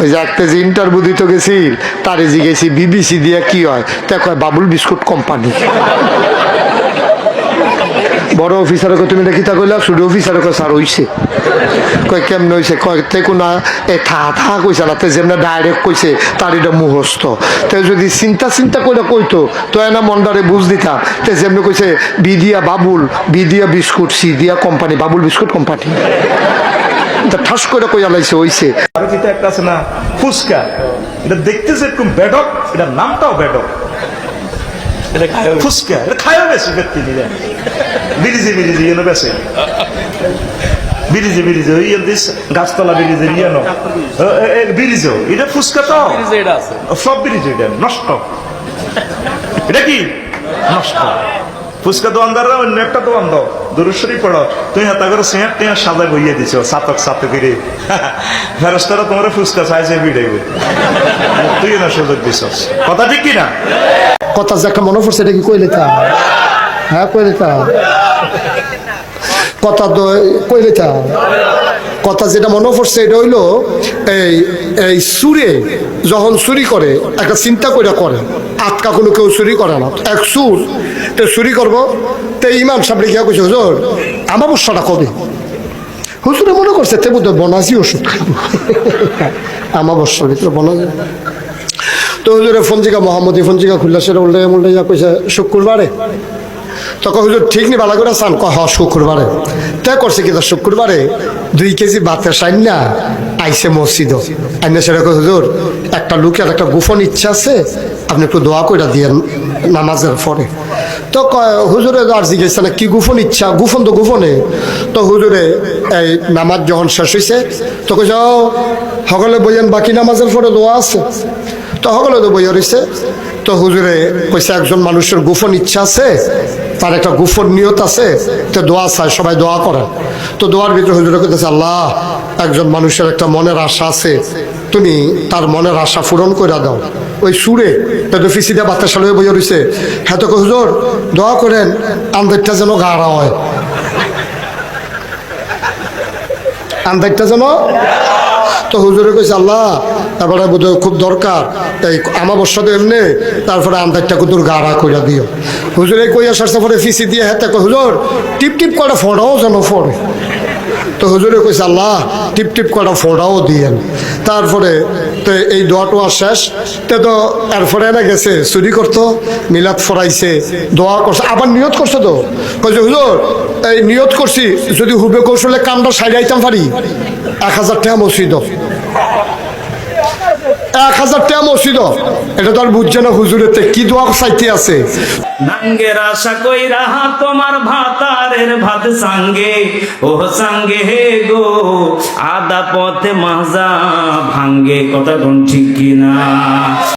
ওই যে একটা যে ইন্টারভিউ দিতে গেছি, তারে জিগেছি বিবিসি দিয়ে কি হয়? তা কয়, বাবুল বিস্কুট কোম্পানি বড় অফিসার কয় তুমি দেখি তা কইলা ছোট অফিসার কয় স্যার হইছে। কয়, কেমন হইছে? কয়, তে কোনা, এ থা থা কইছে না, তে যেমন ডাইরেক্ট কইছে, তার এটা মুহস্ত তে যদি চিন্তা চিন্তা করে কইতো, তো এনা মন্ডারে বুঝ দিতাম। তে যেমনি কইছে বিদিয়া বাবুল বিদিয়া বিস্কুট, সি দিয়া কোম্পানি বাবুল বিস্কুট কোম্পানি তা ঠাস করে কইয়া লাইছে হইছে। আরবিতে একটা আছে না ফুসকা। এটা দেখতে যেরকম বেডক এটা নামটাও বেডক এটা খায় ফুসকা এটা খায়ও বেশি ব্যক্তি নিলে। বিরিজি বিরিজি ইয়েনো বেশি বিরিজি বিরিজি ওই দিস গাছতলা বিরিজি ইয়েনো। বিরিজও। এটা ফুসকা তো? এটা সব বিরিজি এটা নষ্ট। এটা কি? নষ্ট। ফুচকা দোকানদাররা অন্য একটা দোকান দাও। দূরেশ্বরী পড়ো। তুই হাতা করে সেঁট টেঁট সাজায় বইয়ে দিছ, সাতক সাতকেরে। ফেরস্তারা তোমার ফুচকা চাইছে বিড়াইবে তুই না সুযোগ দিছস কথা ঠিক কি না কথা যে একটা মনে পড়ছে, এটা কি কইলে তা? হ্যাঁ কইলে তা? কথা তো কইলে তা? কথা যেটা মনে পড়ছে, এটা হইল এই এই সুরে যখন চুরি করে, একটা চিন্তা করে করে, আটকা কোনো কেউ চুরি করে না। এক সুর তো চুরি করব, তো ইমাম সামনে গিয়া কইছে, হুজুর আমার বর্ষটা কবে? হুজুরে মনে করছে, তে বোধ বনাজি ওষুধ খাব আমার বর্ষর ভিতরে বনাজি। তো হুজুরে ফঞ্জিকা মোহাম্মদী ফঞ্জিকা খুললা, সেটা উল্টে উল্টে যা কইছে, শুক্রবারে? তখন হুজুর, ঠিক নি বালা করে চান। কহ শুক্রবারে। তে করছে কি শুক্রবারে দুই কেজি ভাতের সাইন না আইসে মসজিদ। আইনে সেটা কই হুজুর, একটা লোকের একটা গোপন ইচ্ছা আছে, আপনি একটু দোয়া করে দিয়েন নামাজের পরে। তো হুজুরে আর জিজ্ঞেস না কি গোপন ইচ্ছা? গোপন তো গোপনে তো হুজুরে এই নামাজ যখন শেষ হয়েছে তো কইছে "ও, সকলে বইয়েন বাকি নামাজের পরে দোয়া আছে। তো সকলে তো বইয়া রয়েছে তো হুজুরে কইছে একজন মানুষের গোপন ইচ্ছা আছে তার একটা গোপন নিয়ত আছে তো দোয়া চায় সবাই দোয়া করেন তো দোয়ার ভিতরে হুজুরে কইতেছে আল্লাহ একজন মানুষের একটা মনের আশা আছে তুমি তার মনের আশা পূরণ করে দাও। ওই সুরে তো ফিসিটা বাচ্চা সালে বইয়া রয়েছে হ্যাঁ তো কই, হুজুর দোয়া করেন আন্দারটা যেন গাড়া হয়। আন্দারটা যেন তো হুজুরে কইছে আল্লাহ তারপরে বোধ খুব দরকার। এই আমাবস্যা তো এমনি তারপরে আন্দারটা কুতুর গাড়া কইরা দিও। হুজুরে কইয়া সারছে পরে ফিসি দিয়ে হাতে কই, হুজুর টিপ টিপ করে ফোড়াও যেন ফোড়ে তো হুজুরে কইছে আল্লাহ টিপ টিপ করে ফোড়াও দিয়েন। তারপরে তো এই দোয়া টোয়া শেষ। তে তো এরপরে না গেছে, চুরি করতো, মিলাদ ফরাইছে, দোয়া করছে। আবার নিয়ত করছে তো। কইছে হুজুর, এই নিয়ত করছি, যদি হুবে কৌশলে কামটা সাজাইতাম পারি? এক হাজার টাকা মসজিদ এক হাজার টাকা মসজিদ এটা তো আর বুঝছে না হুজুরেতে কি দোয়া চাইতে আছে। নাঙ্গের আশা কইরা তোমার ভাতারের ভাত সাঙ্গে। ও সাঙ্গে হে গো আদা পথে মাজা ভাঙ্গে কথা কোন ঠিক কিনা?